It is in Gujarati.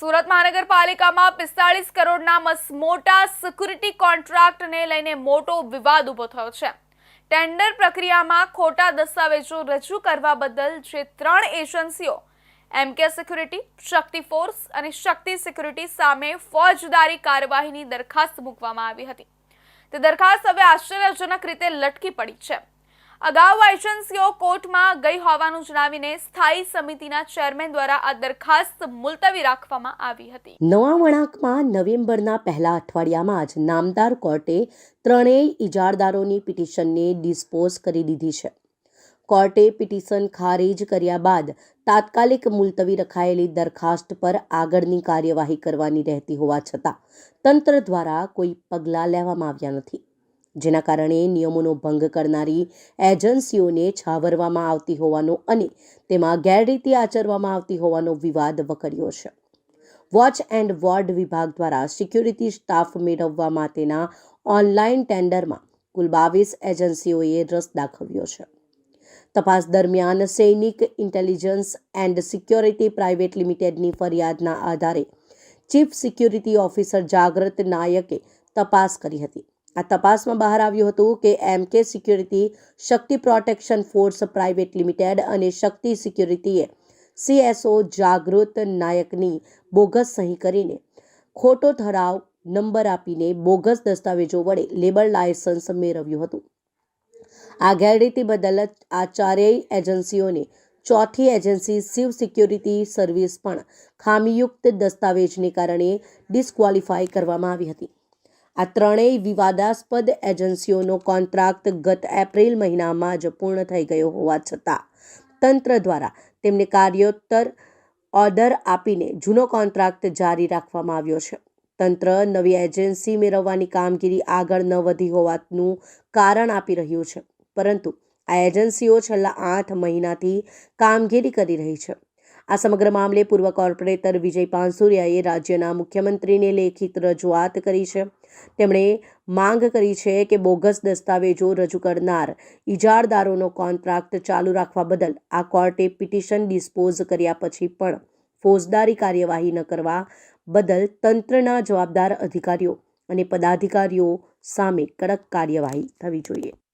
સુરત મહાનગરપાલિકામાં પિસ્તાળીસ કરોડના મસમોટા સિક્યુરિટી કોન્ટ્રાક્ટને લઈને મોટો વિવાદ ઊભો થયો છે. ટેન્ડર પ્રક્રિયામાં ખોટા દસ્તાવેજો રજૂ કરવા બદલ જે ત્રણ એજન્સીઓ એમકે સિક્યુરિટી શક્તિ ફોર્સ અને શક્તિ સિક્યુરિટી સામે ફોજદારી કાર્યવાહીની દરખાસ્ત મૂકવામાં આવી હતી. તે દરખાસ્ત હવે આશ્ચર્યજનક રીતે લટકી પડી છે. અગાઉ એજન્સીઓ કોર્ટમાં ગઈ હોવાનું જણાવીને સ્થાયી સમિતિના ચેરમેન દ્વારા આ દરખાસ્ત મુલતવી રાખવામાં આવી હતી. નવા વળાંકમાં નવેમ્બરના પહેલા અઠવાડિયામાં જ નામદાર કોર્ટે ત્રણેય ઇજારદારોની પિટિશનને ડિસ્પોઝ કરી દીધી છે. કોર્ટે પિટિશન ખારેજ કર્યા બાદ તાત્કાલિક મુલતવી રખાયેલી દરખાસ્ત પર આગળની કાર્યવાહી કરવાની રહેતી હોવા છતાં તંત્ર દ્વારા કોઈ પગલાં લેવામાં આવ્યા નથી. જેના કારણે નિયમોનો ભંગ કરનારી એજન્સીઓને છાવરવામાં આવતી હોવાનો અને તેમાં ગેરરીતિ આચરવામાં આવતી હોવાનો વિવાદ વકર્યો છે. વોચ એન્ડ વોર્ડ વિભાગ દ્વારા સિક્યુરિટી સ્ટાફ મેળવવા માટેના ઓનલાઈન ટેન્ડરમાં કુલ બાવીસ એજન્સીઓએ રસ દાખવ્યો છે. તપાસ દરમિયાન Sainik intelligence and security private લિમિટેડની ફરિયાદના આધારે ચીફ સિક્યુરિટી ઓફિસર જાગૃત નાયકે તપાસ કરી હતી. આ તપાસમાં બહાર આવ્યું હતું કે MK security Shakti protection force private limited અને શક્તિ સિક્યુરિટીએ સીએસઓ જાગૃત નાયકની બોગસ સહી કરીને ખોટો ઠરાવ નંબર આપીને બોગસ દસ્તાવેજો વડે લેબર લાયસન્સ મેળવ્યું હતું. આ ગેરરીતિ બદલ આ ચારેય એજન્સીઓને ચોથી એજન્સી શિવ સિક્યુરિટી સર્વિસ પણ ખામીયુક્ત દસ્તાવેજને કારણે ડિસ્ક્વોલિફાય કરવામાં આવી હતી. આ ત્રણેય વિવાદાસ્પદ એજન્સીઓનો કોન્ટ્રાક્ટ ગત એપ્રિલ મહિનામાં જ પૂર્ણ થઈ ગયો હોવા છતાં, તંત્ર દ્વારા તેમને કાર્યોત્તર ઓર્ડર આપીને જૂનો કોન્ટ્રાક્ટ જારી રાખવામાં આવ્યો છે. તંત્ર નવી એજન્સી મેળવવાની કામગીરી આગળ ન વધી હોવાનું કારણ આપી રહ્યું છે, પરંતુ આ એજન્સીઓ છેલ્લા આઠ મહિનાથી કામગીરી કરી રહી છે. આ સમગ્ર મામલે પૂર્વ કોર્પોરેટર વિજય પાનસુરિયાએ રાજ્યના મુખ્યમંત્રીને લેખિત રજૂઆત કરી છે. તેમણે માંગ કરી છે કે બોગસ દસ્તાવેજો રજૂ કરનાર ઇજારદારોનો કોન્ટ્રાક્ટ ચાલુ રાખવા બદલ આ કોર્ટે પિટિશન ડિસ્પોઝ કર્યા પછી પણ ફોજદારી કાર્યવાહી ન કરવા બદલ તંત્રના જવાબદાર અધિકારીઓ અને પદાધિકારીઓ સામે કડક કાર્યવાહી થવી જોઈએ.